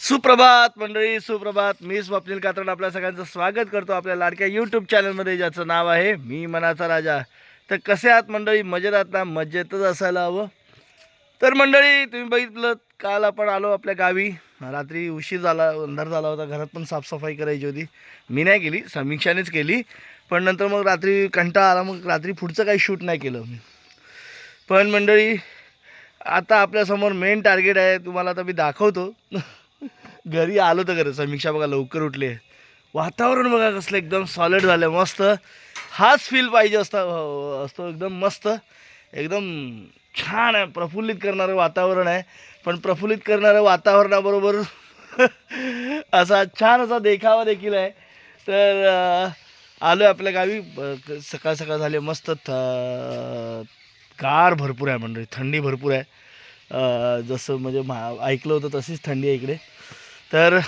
सुप्रभात मंडळी सुप्रभात. मी स्वप्नील कात्रड आपल्या सगळ्यांचं स्वागत करतो आपल्या लाडक्या यूट्यूब चॅनलमध्ये ज्याचं नाव आहे मी मनाचा राजा. तर कसे आहात मंडळी? मजेत आहात ना? मजेतच असायला हवं. तर मंडळी तुम्ही बघितलं काल आपण आलो आपल्या गावी. रात्री उशीर झाला अंधार झाला होता. घरात पण साफसफाई करायची होती. मी नाही केली समीक्षानेच केली. पण नंतर मग रात्री कंटाळा आला मग रात्री पुढचं काही शूट नाही केलं. मी पण मंडळी आता आपल्यासमोर मेन टार्गेट आहे तुम्हाला आता मी दाखवतो. घरी आलो तर खरं समीक्षा बघा लवकर उठले. वातावरण बघा कसलं एकदम सॉलिड झालं मस्त. हाच फील पाहिजे असता हो, असतो एकदम मस्त. एकदम छान आहे प्रफुल्लित करणारं वातावरण आहे. पण प्रफुल्लित करणाऱ्या वातावरणाबरोबर असा छान असा देखावा देखील आहे. तर आलो आहे आपल्या गावी. सकाळ सकाळ झाले मस्त थ गार भरपूर आहे म्हणजे थंडी भरपूर आहे. जसं म्हणजे मा ऐकलं होतं तशीच थंडी आहे इकडे. तर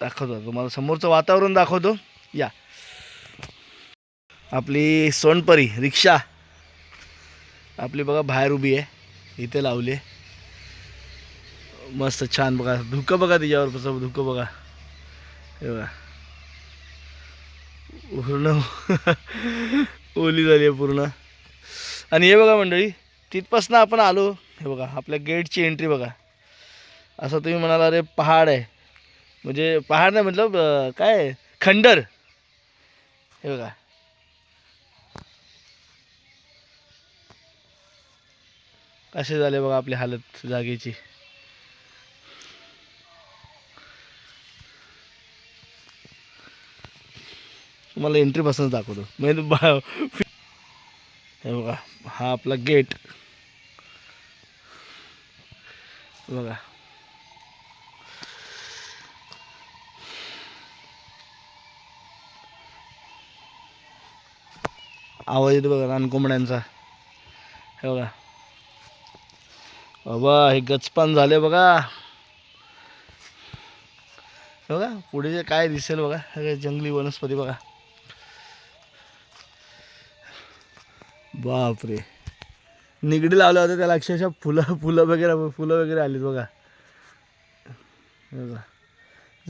दाखवतो तुम्हाला समोरचं वातावरण दाखवतो. या. आपली सोनपरी रिक्षा. आपली बघा बाहेर उभी आहे. इथे लावली आहे. मस्त छान बघा धुकं बघा तिच्यावर कसं धुकं बघा. हे बघा. पूर्ण ओली झाली आहे पूर्ण. आणि हे बघा मंडळी तिथपासनं आपण आलो. हे बघा आपल्या गेटची एंट्री बघा. असं तुम्ही म्हणाल अरे पहाड आहे. म्हणजे पहाड नाही म्हटलं काय? खंडर. हे बघा. कसे झाले बघा आपली हालत जागेची. तुम्हाला एंट्रीपासूनच दाखवतो. म्हणजे बा- हे बघा हा आपला गेट. बघा. आवाज येतो बघा रानकोंबड्यांचा हे बघा. बाबा हे गचपान झाले बघा. बघा पुढे जे काय दिसेल बघा. हे जंगली वनस्पती बघा. बापरे. निगडी लावल्या होतं त्याला अक्षरशः फुलं फुलं वगैरे फुलं वगैरे आलीत बघा. बघा.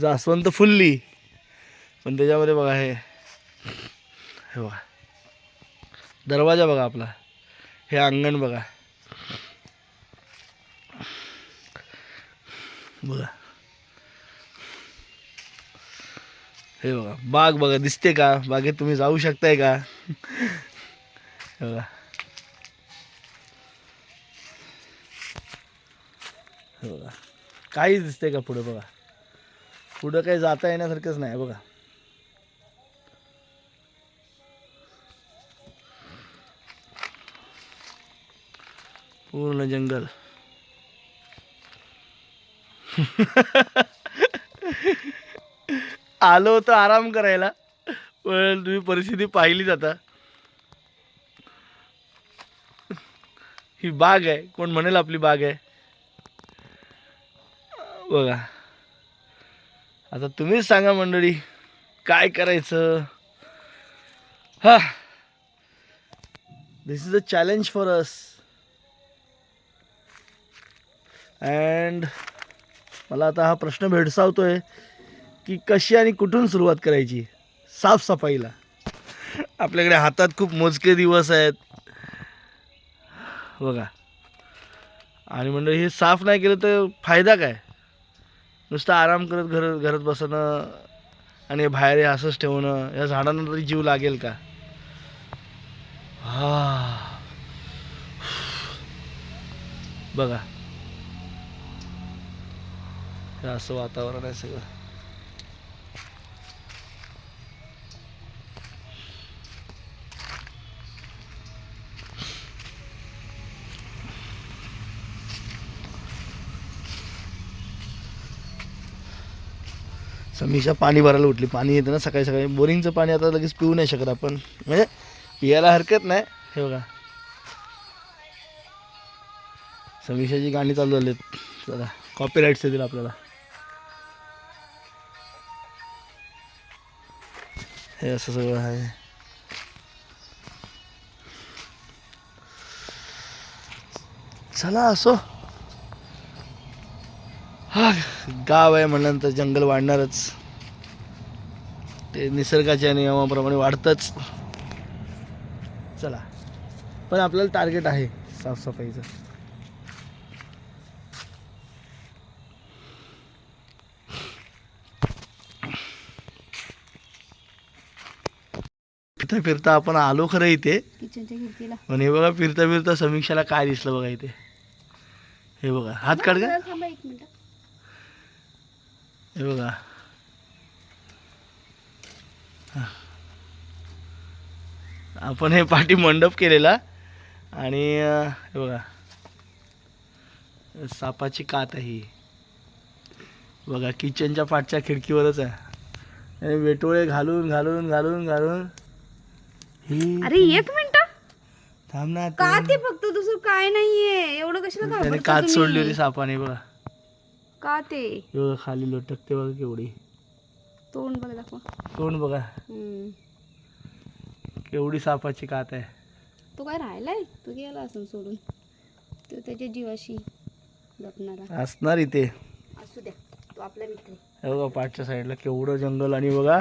जास्वंत फुलली. पण त्याच्यामध्ये बघा हे. हे बघा. दरवाजा बघा आपला. हे अंगण बघा. बघा. हे बघा. बाग बघा. दिसते का? बागेत तुम्ही जाऊ शकताय का? हे बघा. बघा. काहीच दिसते का पुढे बघा? पुढं काही जाता येण्यासारखंच नाही बघा. पूर्ण जंगल. आलो होतो आराम करायला पण तुम्ही परिस्थिती पाहिलीच आता. ही बाग आहे कोण म्हणेल आपली बाग आहे? बघा. आता तुम्हीच सांगा मंडळी काय करायचं? हा. This is a challenge for us and मला आता हा प्रश्न भेडसावतोय की कशी आणि कुठून सुरुवात करायची? साफसफाईला. आपल्याकडे हातात खूप मोजके दिवस आहेत. बघा. आणि म्हणजे हे साफ नाही केलं तर फायदा काय? नुसतं आराम करत घर घरात बसणं आणि बाहेर हे असंच ठेवणं या झाडांना तरी जीव लागेल का? हा. बघा. हे असं वातावरण आहे सगळं. समीक्षा पाणी भरायला उठली. पाणी येतं ना सकाळी सकाळी. बोरिंगचं पाणी आता लगेच पिऊ नाही शकत आपण. म्हणजे पियाला हरकत नाही. हे बघा. समीक्षाची गाणी चालू झालीत. चला कॉपीराईट्स येतील आपल्याला. हे असं सगळं आहे. चला असो. हा गाव आहे म्हणल्यानंतर जंगल वाढणारच. ते निसर्गाच्या नियमाप्रमाणे वाढतंच. चला. पण आपल्याला टार्गेट आहे साफसफाईचं. फिरता फिरता आपण आलो खरं इथे. पण हे बघा फिरता फिरता समीक्षाला काय दिसलं बघा इथे. हे बघा. हात काढ का थांबा एक मिनिट. हे बघा आपण हे पाठी मंडप केलेला आणि हे बघा. सापाची कात आहे ही. बघा किचनच्या पाठच्या खिडकीवरच आहे. आणि वेटोळे घालून घालून घालून घालून ही अरे एक मिनिट. थांब ना का तू. फक्त दुसरं काय नाहीये. एवढं कशाला कात? सोडली होती सापाने बघा. का ते? बघा खाली लटकते बघा केवढी. तोंड बघ दाखवा. तोंड बघा. हम्म. केवढी सापाची कात आहे. तो काय राहिलाय? तो गेला असं सोडून. तो त्याच्या जीवाशी जपणारा असणार इथे. असू द्या. तो आपला मित्र आहे. हे बघा पाठच्या साईडला केवढं जंगल आणि बघा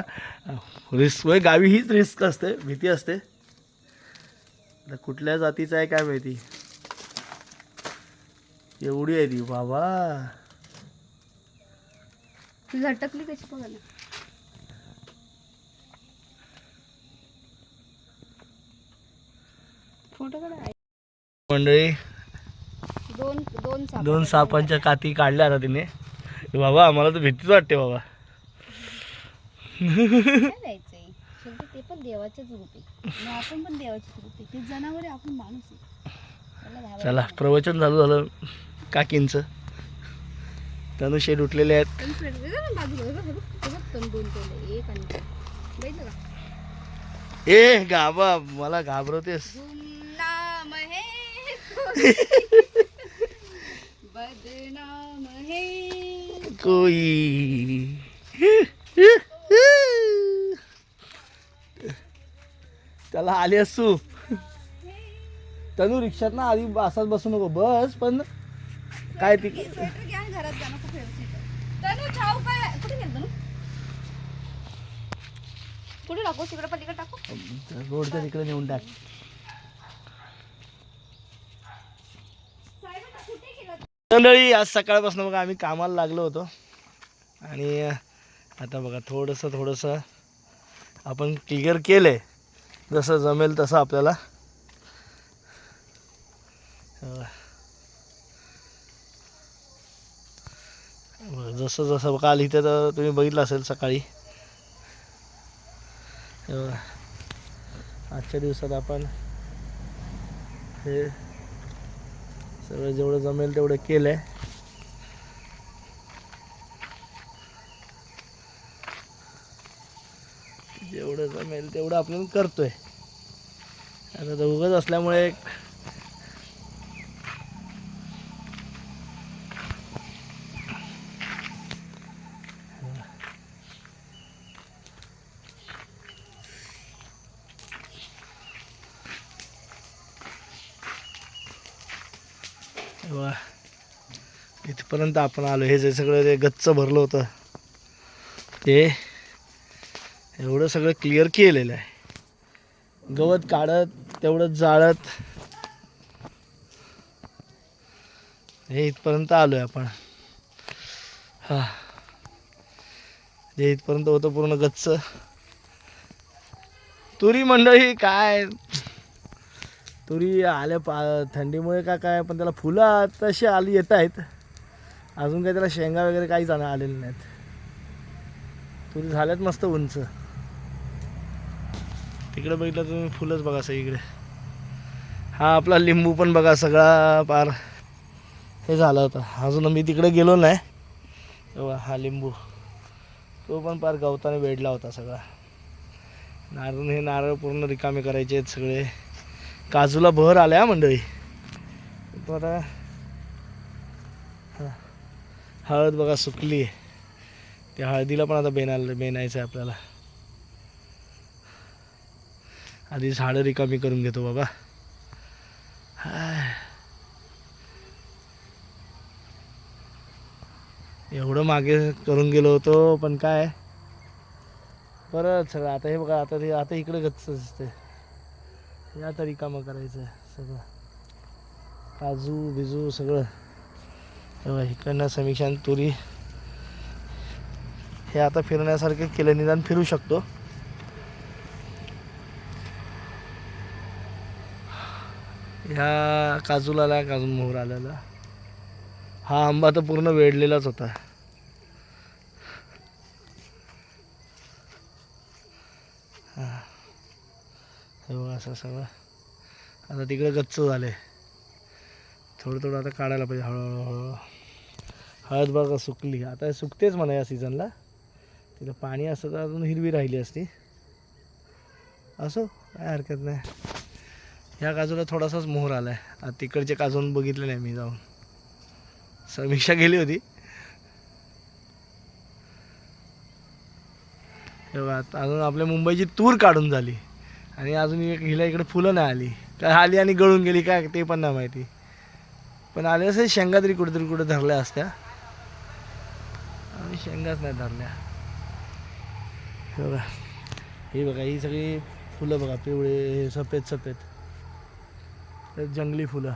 रिस्क गावी हीच रिस्क असते भीती असते. आता कुठल्या जातीचं आहे काय माहिती? एवढी आहे ती बाबा. ती झटकली कशी बघा ना फोटो काढा. मंडळी दोन दोन साप दोन सापांच्या काती काढल्या आता तिने. बाबा आम्हाला तर भीतीच वाटते बाबा. शेवटी ते पण देवाचेच रूप आहे. आणि आपण पण देवाचेच रूप आहे. ते जनावर आहे आपण माणूस आहे. त्याला घाबरायचं चला. प्रवचन चालू झालं काकींचं. तनु शेड उठलेले आहेत. ए गाबा मला घाबरवतेस. कोई. त्याला आली असू तनु रिक्षात ना आधी असाच बसू नको. बस पण काय ती घरात जाणं खूप व्यवस्थित आहे. तनू छाव काय कुठे गेलं तनू कुठे टाकू? तिकडे पलीकडे टाकू? रोडच्या तिकडे नेऊन टाक. मंडळी आज सकाळपासून बघा आम्ही कामाला लागलो होतो. आणि आता बघा थोडंसं थोडंसं आपण क्लिअर केलं आहे जसं जमेल तसं आपल्याला. जसं जसं काल इथे तर तुम्ही बघितलं असेल सकाळी. आजच्या दिवसात आपण हे सगळं जेवढं जमेल तेवढं केलं आहे जेवढं जमेल तेवढं आपण करतोय. आता दोघंच असल्यामुळे इथपर्यंत आपण आलो. हे जे सगळं ते गच्च भरलं होतं ते एवढं सगळं क्लिअर केलेलं आहे. गवत काढत तेवढं जाळत. हे इथपर्यंत आलो आहे आपण. हा. जे इथपर्यंत होतं पूर्ण गच्च. तुरी मंडळी काय? तुरी आल्या पा थंडीमुळे का काय? पण त्याला फुलं तशी आली येत आहेत. अजून काही त्याला शेंगा वगैरे काही जाणं आलेले नाहीत. तुरी झाल्यात मस्त उंच. तिकडे बघितलं तुम्ही फुलंच बघा सगळीकडे. हा आपला लिंबू पण बघा सगळा पार. हे झाला होता अजून मी तिकडे गेलो नाही. तेव्हा हा लिंबू. तो पण पार गवताने वेढला होता सगळा. नारळ हे नारळ पूर्ण रिकामे करायचे आहेत सगळे. काजूला बहर आल्या हा मंडळी. तो आता हळद बघा सुकली त्या हळदीला पण आता बेनायला बेनायचं आहे आपल्याला. आधी झाडं रिकामी करून घेतो बाबा. हाय. एवढं मागे करून गेलो होतो पण काय? परत सगळं आता हे बघा आता ते आता इकडे गच्च दिसते हे आता कामं करायचं सगळं. काजू बिजू सगळं. इकडनं समीक्षान तुरी हे आता फिरण्यासारखे केलं निदान फिरू शकतो. ह्या काजूला आला काजू मोहर आलेला हा आंबा तर पूर्ण वेढलेलाच होता. हा. असं सगळं. आता तिकडे गच्च झाले. थोडं थोडं आता काढायला पाहिजे हळूहळू हळूहळू. हळद बघा सुकली. आता सुकतेच म्हणा या सीझनला तिला पाणी असतं तर अजून हिरवी राहिली असती. असो काय हरकत नाही. ह्या काजूला थोडासाच मोहर आला आहे आता तिकडचे काजून बघितले नाही मी जाऊन. समीक्षा गेली होती. तेव्हा आता अजून आपल्या मुंबईची तूर काढून झाली. आणि अजून एक हिला इकडे फुलं नाही आली. काय आली आणि गळून गेली काय ते पण नाही माहिती. पण आले असे शेंगा तरी कुठेतरी कुठे धरल्या असत्या. आणि शेंगाच नाही धरल्या. हे बघा. हे बघा ही सगळी फुलं बघा पिवळे सफेद सफेद. जंगली फुलं.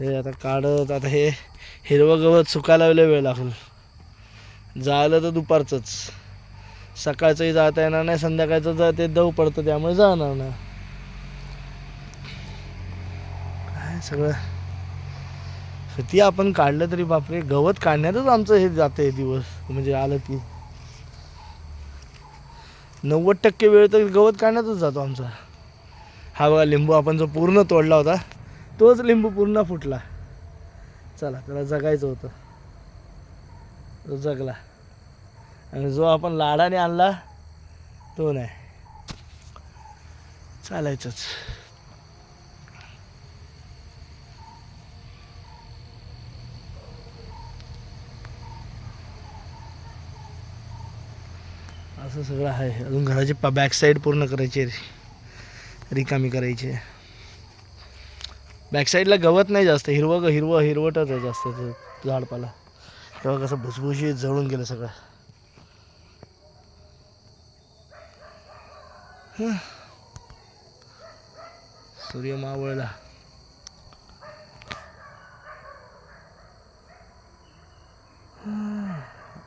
हे आता काढत आता हे हिरवं गवत सुकायला वेळ लागेल. जायला तर दुपारचंच. सकाळचंही जाता येणार नाही संध्याकाळचं जा ते दव पडतं त्यामुळे जाणार नाही काय सगळं. ती आपण काढलं तरी बापरे गवत काढण्यातच आमचं हे जाते दिवस. म्हणजे आलं की. नव्वद टक्के वेळ तर गवत काढण्यातच जातो आमचा. हा बघा लिंबू आपण जो पूर्ण तोडला होता तोच लिंबू पूर्ण फुटला. चला त्याला जगायचं होतं. तो जगला. आणि जो आपण लाडाने आणला तो नाही. चालायचंच. असं सगळं आहे. अजून घराची बॅक साईड पूर्ण करायची रिकामी करायची बॅक साईडला गवत नाही जास्त. हिरवं ग- हिरवं हिरवटच आहे जास्त झाडपाला. तेव्हा कसं भुसभुशीत जळून गेलं सगळं. सूर्य मावळला.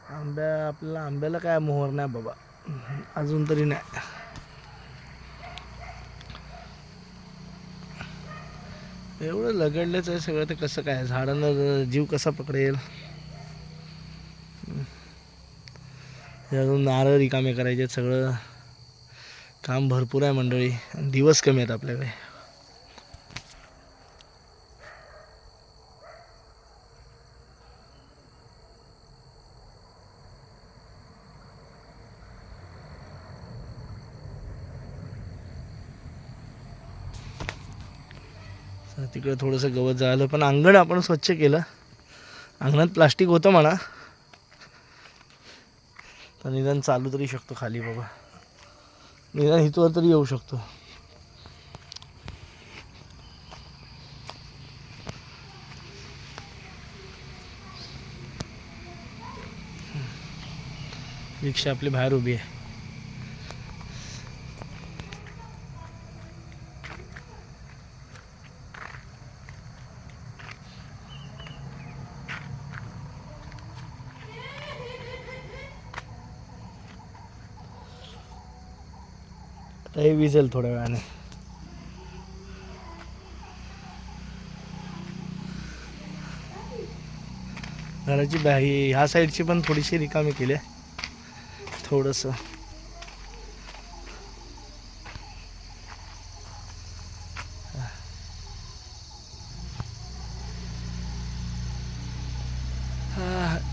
आंब्या आपल्याला आंब्याला काय मोहर नाही बाबा. अजून तरी नाही. एवढं लगडलंच आहे सगळं ते कसं काय? झाडांना जीव कसा पकडेल? हे अजून नारळ रिकामे करायचे सगळं. काम भरपूर आहे मंडळी. दिवस कमी आहेत आपल्याकडे. तिकडे थोडंसं गवत झालं पण अंगण आपण स्वच्छ केलं. अंगणात प्लास्टिक होतं म्हणा. तर निदान चालू तरी शकतो खाली बाबा. निदान हितवर तरी येऊ शकतो. रिक्षा आपली बाहेर उभी आहे. आता थोड्या वेळाने. घराची बाही ह्या साईडची पण थोडीशी रिकामी केली आहे. थोडंसं.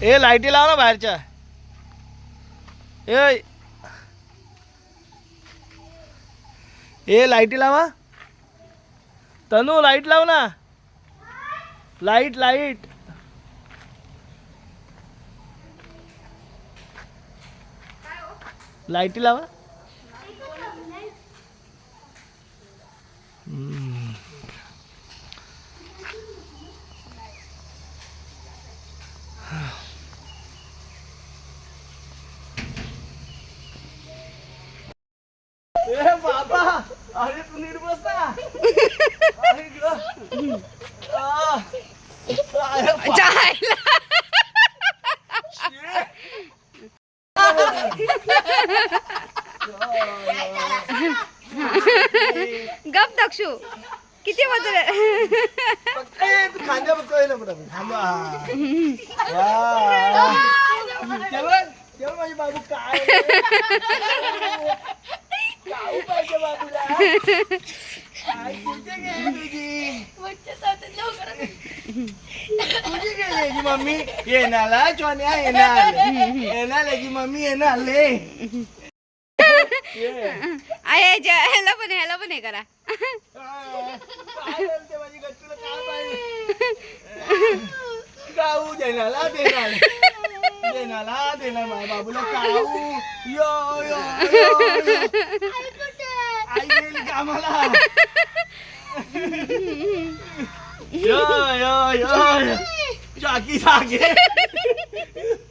ए लाईटी लाव ना बाहेरच्या. ए ए लाईटी लावा. तनू लाइट लाव ना. Light light. लाईटी लावा हम्म. ए बाबा अरे तू नीट बस ना अरे ग. आ. अरे बा- गप दक्षू. किती वजन माझी बाबू काय बाबूला तुझी गेली मम्मी? येणाला चोन्या येणार. येणार याची मम्मी येणार. ह्याला पण ह्याला पण हे करा. काऊ देणाला देणार. देणाला देणार माझ्या बाबूला काऊ यो यो यो, यो. आई गेली कामाला. 야, 야, 야, 야. 야기 자기.